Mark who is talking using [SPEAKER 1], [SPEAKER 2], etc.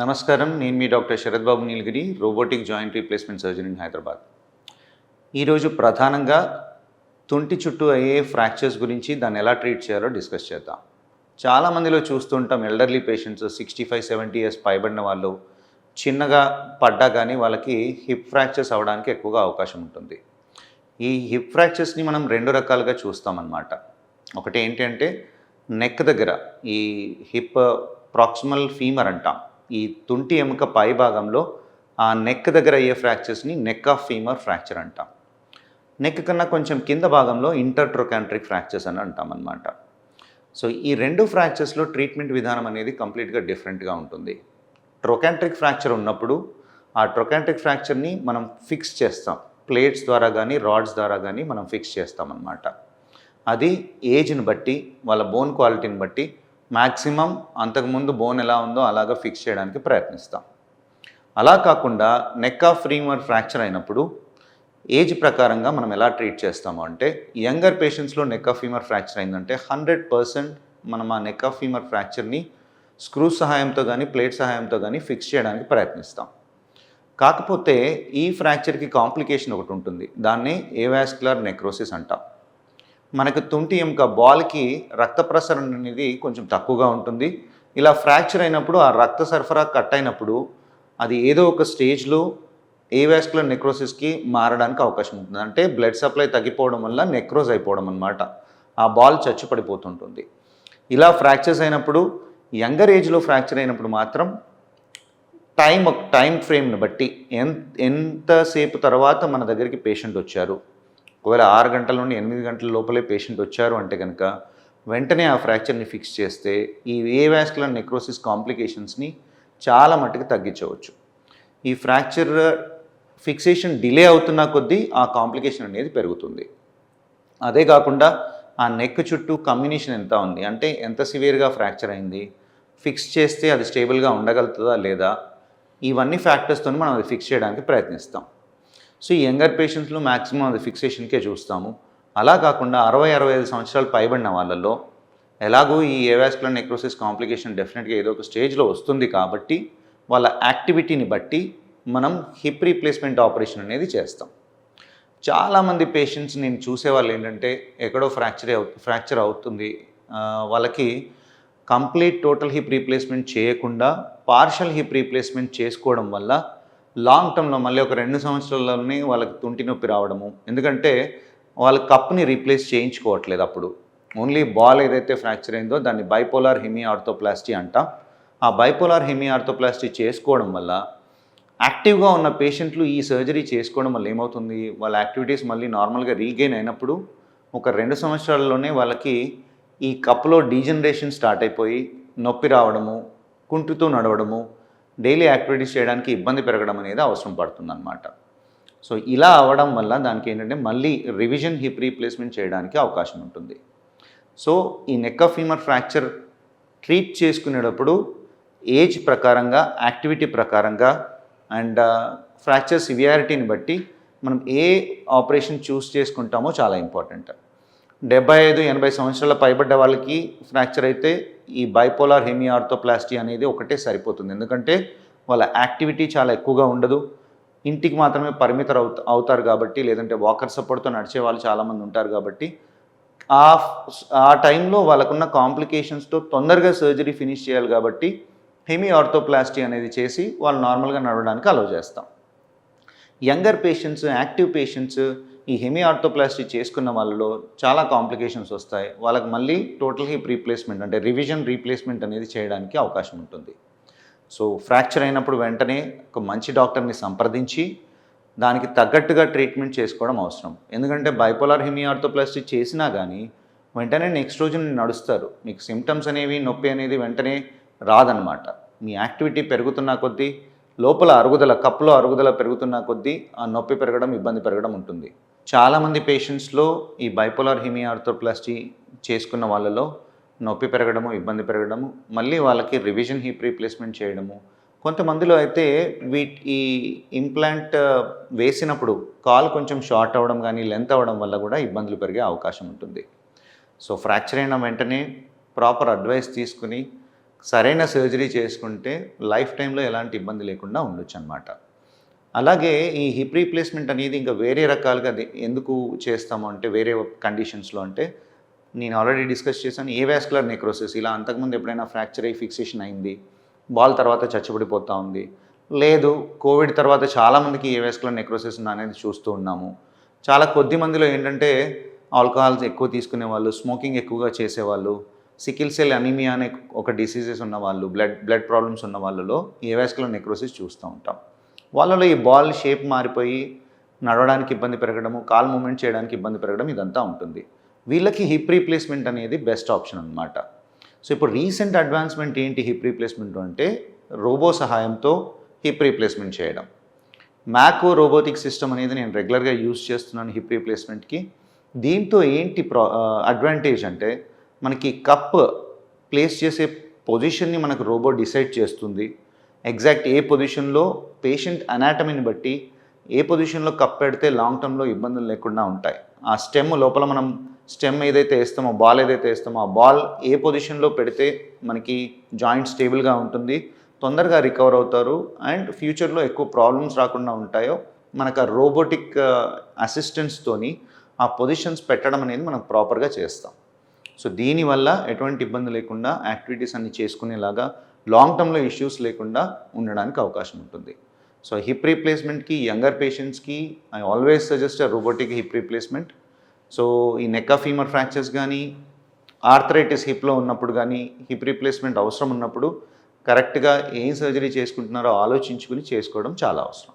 [SPEAKER 1] నమస్కారం నేను మీ doctor Sarath Babu Neelagiri robotic joint replacement surgery in Hyderabad. ఈరోజు ప్రధానంగా తుంటి చుట్టూ అయ్యే ఫ్రాక్చర్స్ గురించి దాన్ని ఎలా ట్రీట్ చేయాలో డిస్కస్ చేద్దాం. చాలా మందిలో చూస్తుంటాం elderly patients sixty five seventy years పైబడిన వాళ్ళు చిన్నగా పడ్డా కానీ వాళ్ళకి హిప్ ఫ్రాక్చర్స్ అవడానికి ఎక్కువగా అవకాశం ఉంటుంది. ఈ హిప్ ఫ్రాక్చర్స్ని మనం రెండు రకాలుగా చూస్తామన్నమాట. ఒకటి ఏంటంటే నెక్ దగ్గర ఈ హిప్ ప్రాక్సిమల్ ఫీమర్ అంటాం. ఈ తుంటి ఎముక పై భాగంలో ఆ నెక్ దగ్గర అయ్యే ఫ్రాక్చర్స్ని నెక్ ఆఫ్ ఫీమర్ ఫ్రాక్చర్ అంటాం. నెక్ కన్నా కొంచెం కింద భాగంలో ఇంటర్ట్రోకాంట్రిక్ ఫ్రాక్చర్స్ అని అంటాం అనమాట సో ఈ రెండు ఫ్రాక్చర్స్లో ట్రీట్మెంట్ విధానం అనేది కంప్లీట్గా డిఫరెంట్గా ఉంటుంది. ట్రోకాంట్రిక్ ఫ్రాక్చర్ ఉన్నప్పుడు ఆ ట్రోకాంట్రిక్ ఫ్రాక్చర్ని మనం ఫిక్స్ చేస్తాం. ప్లేట్స్ ద్వారా కానీ రాడ్స్ ద్వారా కానీ మనం ఫిక్స్ చేస్తాం అన్నమాట. అది ఏజ్ని బట్టి వాళ్ళ బోన్ క్వాలిటీని బట్టి మ్యాక్సిమం అంతకుముందు బోన్ ఎలా ఉందో అలాగా ఫిక్స్ చేయడానికి ప్రయత్నిస్తాం. అలా కాకుండా నెక్ ఆఫ్ ఫ్రీమర్ ఫ్రాక్చర్ అయినప్పుడు ఏజ్ ప్రకారంగా మనం ఎలా ట్రీట్ చేస్తాము అంటే యంగర్ పేషెంట్స్లో నెక్ ఆఫ్ ఫీమర్ ఫ్రాక్చర్ అయిందంటే హండ్రెడ్ పర్సెంట్ మనం ఆ నెక్ ఆఫ్ ఫీమర్ ఫ్రాక్చర్ని స్క్రూ సహాయంతో కానీ ప్లేట్ సహాయంతో కానీ ఫిక్స్ చేయడానికి ప్రయత్నిస్తాం. కాకపోతే ఈ ఫ్రాక్చర్కి కాంప్లికేషన్ ఒకటి ఉంటుంది. దాన్ని ఏవాస్కులర్ నెక్రోసిస్ అంటాం. మనకు తుంటి ఎముక బాల్కి రక్త ప్రసరణ అనేది కొంచెం తక్కువగా ఉంటుంది. ఇలా ఫ్రాక్చర్ అయినప్పుడు ఆ రక్త సరఫరా కట్ అయినప్పుడు అది ఏదో ఒక స్టేజ్లో ఏవాస్కులర్ నెక్రోసిస్కి మారడానికి అవకాశం ఉంటుంది. అంటే బ్లడ్ సప్లై తగ్గిపోవడం వల్ల నెక్రోజ్ అయిపోవడం అనమాట ఆ బాల్ చచ్చి పడిపోతుంటుంది ఇలా ఫ్రాక్చర్స్ అయినప్పుడు యంగర్ ఏజ్లో ఫ్రాక్చర్ అయినప్పుడు మాత్రం టైం టైం ఫ్రేమ్ని బట్టి ఎంత ఎంతసేపు తర్వాత మన దగ్గరికి పేషెంట్ వచ్చారు ఒకవేళ ఆరు గంటల నుండి ఎనిమిది గంటల లోపలే పేషెంట్ వచ్చారు అంటే కనుక వెంటనే ఆ ఫ్రాక్చర్ని ఫిక్స్ చేస్తే ఈ ఏ ఏవాస్కులర్ నెక్రోసిస్ కాంప్లికేషన్స్ని చాలా మట్టుకు తగ్గించవచ్చు. ఈ ఫ్రాక్చర్ ఫిక్సేషన్ డిలే అవుతున్న కొద్దీ ఆ కాంప్లికేషన్ అనేది పెరుగుతుంది. అదే కాకుండా ఆ నెక్ చుట్టూ కమ్యూనిషన్ ఎంత ఉంది? అంటే ఎంత సివియర్గా ఫ్రాక్చర్ అయింది? ఫిక్స్ చేస్తే అది స్టేబుల్గా ఉండగలుగుతుందా లేదా? ఇవన్నీ ఫ్యాక్టర్స్తో మనం అది ఫిక్స్ చేయడానికి ప్రయత్నిస్తాం. సో ఈ యంగర్ పేషెంట్స్లో మ్యాక్సిమం అది ఫిక్సేషన్కే చూస్తాము. అలా కాకుండా అరవై అరవై ఐదు సంవత్సరాలు పైబడిన వాళ్ళల్లో ఎలాగో ఈ ఏవాస్కులర్ నెక్రోసిస్ కాంప్లికేషన్ డెఫినెట్గా ఏదో ఒక స్టేజ్లో వస్తుంది కాబట్టి వాళ్ళ యాక్టివిటీని బట్టి మనం హిప్ రీప్లేస్మెంట్ ఆపరేషన్ అనేది చేస్తాం. చాలామంది పేషెంట్స్ నేను చూసేవాళ్ళు ఏంటంటే ఎక్కడో ఫ్రాక్చర్ అవు ఫ్రాక్చర్ అవుతుంది. వాళ్ళకి కంప్లీట్ టోటల్ హిప్ రీప్లేస్మెంట్ చేయకుండా పార్షల్ హిప్ రీప్లేస్మెంట్ చేసుకోవడం వల్ల లాంగ్ టర్మ్లో మళ్ళీ ఒక రెండు సంవత్సరాల్లోనే వాళ్ళకి తుంటి నొప్పి రావడము. ఎందుకంటే వాళ్ళ కప్ని రీప్లేస్ చేయించుకోవట్లేదు అప్పుడు. ఓన్లీ బాల్ ఏదైతే ఫ్రాక్చర్ అయిందో దాన్ని బైపోలార్ హిమీ ఆర్థోప్లాస్టీ అంటాం. ఆ బైపోలార్ హిమీ ఆర్థోప్లాస్టీ చేసుకోవడం వల్ల యాక్టివ్గా ఉన్న పేషెంట్లు ఈ సర్జరీ చేసుకోవడం వల్ల ఏమవుతుంది? వాళ్ళ యాక్టివిటీస్ మళ్ళీ నార్మల్గా రీగెయిన్ అయినప్పుడు ఒక రెండు సంవత్సరాల్లోనే వాళ్ళకి ఈ కప్లో డీజనరేషన్ స్టార్ట్ అయిపోయి నొప్పి రావడము కుంటుతో నడవడము డైలీ యాక్టివిటీస్ చేయడానికి ఇబ్బంది పెరగడం అనేది అవసరం పడుతుందన్నమాట. సో ఇలా అవ్వడం వల్ల దానికి ఏంటంటే మళ్ళీ రివిజన్ హిప్ రీప్లేస్మెంట్ చేయడానికి అవకాశం ఉంటుంది. సో ఈ neck of femur fracture treat చేసుకునేటప్పుడు ఏజ్ ప్రకారంగా యాక్టివిటీ ప్రకారంగా అండ్ ఫ్రాక్చర్ సివియారిటీని బట్టి మనం ఏ ఆపరేషన్ చూస్ చేసుకుంటామో చాలా ఇంపార్టెంట్ డెబ్బై ఐదు ఎనభై సంవత్సరాల పైబడ్డ వాళ్ళకి ఫ్రాక్చర్ అయితే ఈ బైపోలార్ హెమియార్థోప్లాస్టీ అనేది ఒకటే సరిపోతుంది. ఎందుకంటే వాళ్ళ యాక్టివిటీ చాలా ఎక్కువగా ఉండదు. ఇంటికి మాత్రమే పరిమితం అవుత అవుతారు కాబట్టి లేదంటే వాకర్ సపోర్ట్తో నడిచే వాళ్ళు చాలామంది ఉంటారు కాబట్టి ఆ ఆ టైంలో వాళ్ళకున్న కాంప్లికేషన్స్తో తొందరగా సర్జరీ ఫినిష్ చేయాలి కాబట్టి హెమీ ఆర్థోప్లాస్టీ అనేది చేసి వాళ్ళు నార్మల్గా నడవడానికి అలవ్ చేస్తాం. యంగర్ పేషెంట్స్ యాక్టివ్ పేషెంట్స్ ఈ హెమీ ఆర్థోప్లాస్టీ చేసుకున్న వాళ్ళలో చాలా కాంప్లికేషన్స్ వస్తాయి. వాళ్ళకి మళ్ళీ టోటల్ హిప్ రీప్లేస్మెంట్ అంటే రివిజన్ రీప్లేస్మెంట్ అనేది చేయడానికి అవకాశం ఉంటుంది. సో ఫ్రాక్చర్ అయినప్పుడు వెంటనే ఒక మంచి డాక్టర్ని సంప్రదించి దానికి తగ్గట్టుగా ట్రీట్మెంట్ చేసుకోవడం అవసరం. ఎందుకంటే బైపోలార్ హెమీ ఆర్థోప్లాస్టీ చేసినా కానీ వెంటనే నెక్స్ట్ రోజు నడుస్తారు. మీకు సిమ్టమ్స్ అనేవి నొప్పి అనేది వెంటనే రాదనమాట మీ యాక్టివిటీ పెరుగుతున్న కొద్దీ లోపల అరుగుదల కప్పులో అరుగుదల పెరుగుతున్న కొద్దీ ఆ నొప్పి పెరగడం ఇబ్బంది పెరగడం ఉంటుంది. చాలామంది పేషెంట్స్లో ఈ బైపోలార్ హిమీ ఆర్థోప్లాస్టీ చేసుకున్న వాళ్ళలో నొప్పి పెరగడము ఇబ్బంది పెరగడము మళ్ళీ వాళ్ళకి రివిజన్ హిప్ రీప్లేస్మెంట్ చేయడము. కొంతమందిలో అయితే వీటి ఈ ఇంప్లాంట్ వేసినప్పుడు కాల్ కొంచెం షార్ట్ అవ్వడం కానీ లెంత్ అవ్వడం వల్ల కూడా ఇబ్బందులు పెరిగే అవకాశం ఉంటుంది. సో ఫ్రాక్చర్ అయిన వెంటనే ప్రాపర్ అడ్వైస్ తీసుకుని సరైన సర్జరీ చేసుకుంటే లైఫ్ టైంలో ఎలాంటి ఇబ్బంది లేకుండా ఉండొచ్చు అనమాట అలాగే ఈ హిప్ రీప్లేస్మెంట్ అనేది ఇంకా వేరే రకాలుగా ఎందుకు చేస్తాము అంటే వేరే కండిషన్స్లో అంటే నేను ఆల్రెడీ డిస్కస్ చేశాను ఏ వ్యాస్కులర్ నెక్రోసిస్ ఇలా అంతకుముందు ఎప్పుడైనా ఫ్రాక్చర్ అయ్యి ఫిక్సేషన్ అయింది బాల్ తర్వాత చచ్చబడిపోతూ ఉంది. లేదు కోవిడ్ తర్వాత చాలామందికి ఏ వ్యాస్కులర్ నెక్రోసిస్ అనేది చూస్తూ ఉన్నాము. చాలా కొద్ది మందిలో ఏంటంటే ఆల్కహాల్స్ ఎక్కువ తీసుకునే వాళ్ళు స్మోకింగ్ ఎక్కువగా చేసేవాళ్ళు సికిల్ సెల్ అనీమియా అనే ఒక డిసీజెస్ ఉన్న వాళ్ళు బ్లడ్ బ్లడ్ ప్రాబ్లమ్స్ ఉన్న వాళ్ళలో ఏ వ్యాస్కులర్ నెక్రోసిస్ చూస్తూ ఉంటాం. వాళ్ళలో ఈ బాల్ షేప్ మారిపోయి నడవడానికి ఇబ్బంది పెరగడము కాల్ మూమెంట్ చేయడానికి ఇబ్బంది పెరగడం ఇదంతా ఉంటుంది. వీళ్ళకి హిప్ రీప్లేస్మెంట్ అనేది బెస్ట్ ఆప్షన్ అనమాట సో ఇప్పుడు రీసెంట్ అడ్వాన్స్మెంట్ ఏంటి హిప్ రీప్లేస్మెంట్ అంటే రోబో సహాయంతో హిప్ రీప్లేస్మెంట్ చేయడం. మ్యాకో రోబోటిక్ సిస్టమ్ అనేది నేను రెగ్యులర్గా యూజ్ చేస్తున్నాను హిప్ రీప్లేస్మెంట్కి. దీంతో ఏంటి ప్రా అడ్వాంటేజ్ అంటే మనకి కప్ ప్లేస్ చేసే పొజిషన్ని మనకు రోబో డిసైడ్ చేస్తుంది. ఎగ్జాక్ట్ ఏ పొజిషన్లో పేషెంట్ అనాటమీని బట్టి ఏ పొజిషన్లో కప్ పెడితే లాంగ్ టర్మ్లో ఇబ్బందులు లేకుండా ఉంటాయి. ఆ స్టెమ్ లోపల మనం స్టెమ్ ఏదైతే వేస్తామో బాల్ ఏదైతే వేస్తామో ఆ బాల్ ఏ పొజిషన్లో పెడితే మనకి జాయింట్ స్టేబుల్గా ఉంటుంది తొందరగా రికవర్ అవుతారు అండ్ ఫ్యూచర్లో ఎక్కువ ప్రాబ్లమ్స్ రాకుండా ఉంటాయో మనకు ఆ రోబోటిక్ అసిస్టెన్స్తోని ఆ పొజిషన్స్ పెట్టడం అనేది మనం ప్రాపర్గా చేస్తాం. సో దీనివల్ల ఎటువంటి ఇబ్బంది లేకుండా యాక్టివిటీస్ అన్ని చేసుకునేలాగా లాంగ్ టర్మ్లో ఇష్యూస్ లేకుండా ఉండడానికి అవకాశం ఉంటుంది. సో హిప్ రీప్లేస్మెంట్కి యంగర్ పేషెంట్స్కి I always suggest robotic hip replacement. So ఈ నెక్క ఫీమర్ ఫ్రాక్చర్స్ కానీ ఆర్థరైటిస్ హిప్లో ఉన్నప్పుడు కానీ హిప్ రీప్లేస్మెంట్ అవసరం ఉన్నప్పుడు కరెక్ట్గా ఏం సర్జరీ చేసుకుంటున్నారో ఆలోచించుకుని చేసుకోవడం చాలా అవసరం.